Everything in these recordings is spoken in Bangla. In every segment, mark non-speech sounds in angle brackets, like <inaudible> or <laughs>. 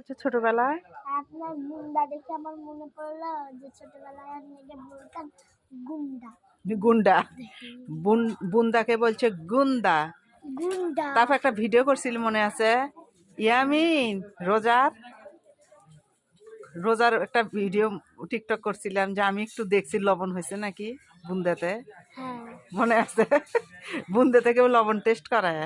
আচ্ছা, ছোটবেলায়? আপনার গুন্ডা দেখে আমার মনে পড়ল যে ছোটবেলায় আপনি যে বলতেন গুন্ডা। গুন্ডা। বুন্দাকে বলছে গুন্দা। গুন্ডা। তারপর একটা ভিডিও করছিল মনে আছে? ইয়ামিন রোজার? রোজার একটা ভিডিও টিকটক করছিলাম যে আমি একটু দেখছি লবণ হয়েছে নাকি বুন্দাতে। হ্যাঁ। মনে আছে? বুন্দে থেকেও লবণ টেস্ট করায়।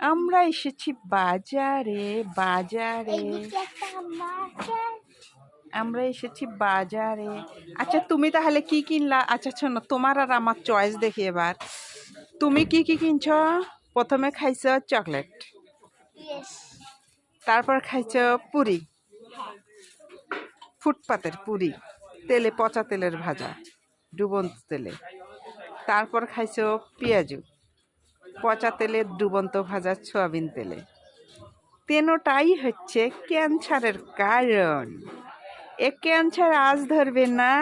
আমরা এসেছি বাজারে বাজারে। আমরা এসেছি বাজারে। আচ্ছা তুমি তাহলে কি কিনলা? আচ্ছা শোনো তোমার আর আমার চয়েস দেখি এবার। তুমি কি কি কিনছ? প্রথমে খাইছ চকলেট তারপর খাইছ পুরি। ফুটপাতের পুরি। তেলে পচা তেলের ভাজা ডুবন্ত তেলে। তারপর খাইছ পেঁয়াজু। পচা তেলে ডুবন্ত ভাজা সোয়াবিন তেলে। তেনোটাই হচ্ছে ক্যান্সারের কারণ। এ ক্যান্সার আজ ধরবে না।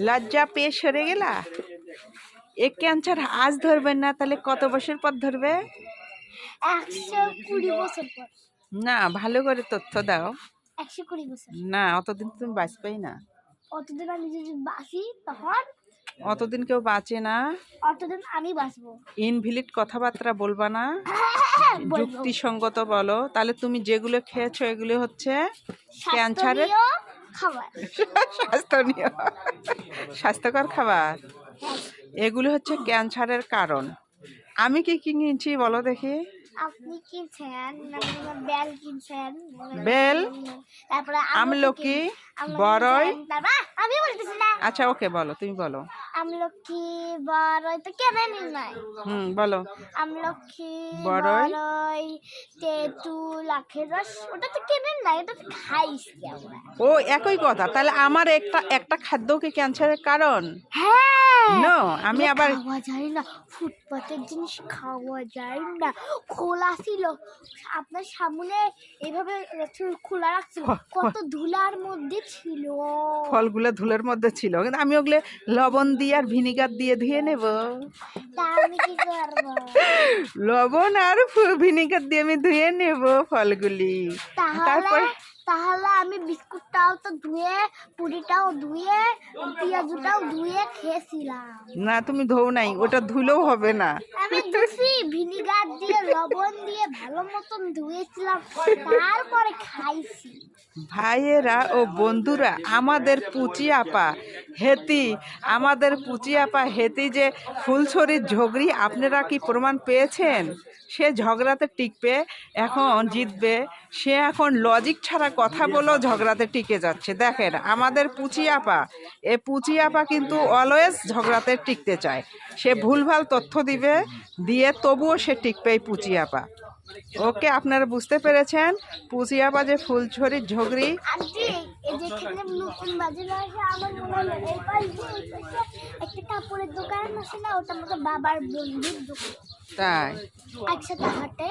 লজ্জা পেয়ে সরে গেলা? এ ক্যান্সার আজ ধরবে না তাহলে কত বছর পর ধরবে? না ভালো করে তথ্য দাও। না অতদিন তুমি বাঁচবেই না। অতদিন আমি যদি বাঁচি তখন অতদিন কেউ বাঁচে না। অতদিন আমি বাঁচবো। ইনভিলিট কথাবার্তা বলবা না। <laughs> যুক্তিসঙ্গত বলো। তাহলে তুমি যেগুলো খেয়েছো এগুলো হচ্ছে ক্যান্সারের খাবার। স্বাস্থ্যনীয়। স্বাস্থ্যকর খাবার। এগুলো হচ্ছে ক্যান্সারের কারণ। আমি কি কি কিনছি বলো দেখি। আপনি কিনছেন বেল কিনছেন বেল, তারপরে আমলকি, বড়ই। আচ্ছা ওকে বলো তুমি বলো। আমলকি বড়ই তো কেনেনি নাই। হুম বলো। আমলকি বড়ই। বড়ই তেঁতুল আখের রস ওটা তো কেনে নাই ওটা তো খাইছি আমরা। ও একই কথা। তাহলে আমার একটা একটা খাদ্য কি ক্যান্সারের কারণ? হ্যাঁ নো আমি আবার খাওয়া যায় না ফুটপাতের জিনিস খাওয়া যায় না খোলা ছিল। আপনার সামনে এইভাবে খোলা খ- কত ধুলার মধ্যে ছিল। ফলগুলো ধুলের মধ্যে ছিল কিন্তু আমি ওগুলো লবণ দিয়ে আর ভিনিগার দিয়ে ধুয়ে নেব। লবণ আর ভিনিগার দিয়ে আমি ধুয়ে নেব ফলগুলি। তারপর তাহলে আমি বিস্কুটটাও তো ধুয়ে পুরিটাও ধুয়ে পেঁয়াজুটাও ধুয়ে খেয়েছিলাম। না তুমি ধোও নাই ওটা ধুলেও হবে না। আমি ধুছি ভিনিগার দিয়ে লবণ দিয়ে ভালো মতন ধুয়েছিলাম তারপরে খাইছি। ভাইয়েরা ও বন্ধুরা আমাদের পুচি আপা হেতি আমাদের পুচি আপা হেতি যে ফুলছড়ির ঝগড়ি আপনারা কি প্রমাণ পেয়েছেন? সে ঝগড়াতে টিকবে এখন জিতবে সে এখন লজিক ছাড়া কথা বলেও ঝগড়াতে টিকে যাচ্ছে। দেখেন আমাদের পুচি আপা এ পুচি আপা কিন্তু অলওয়েজ ঝগড়াতে টিকতে চায়। সে ভুলভাল তথ্য দিবে দিয়ে তবুও সে টিকবে এই পুচি আপা। ওকে আপনারা বুঝতে পেরেছেন? পুচি আপা যে ফুলছড়ির ঝগড়ি। তাই? একসাথে হাটে।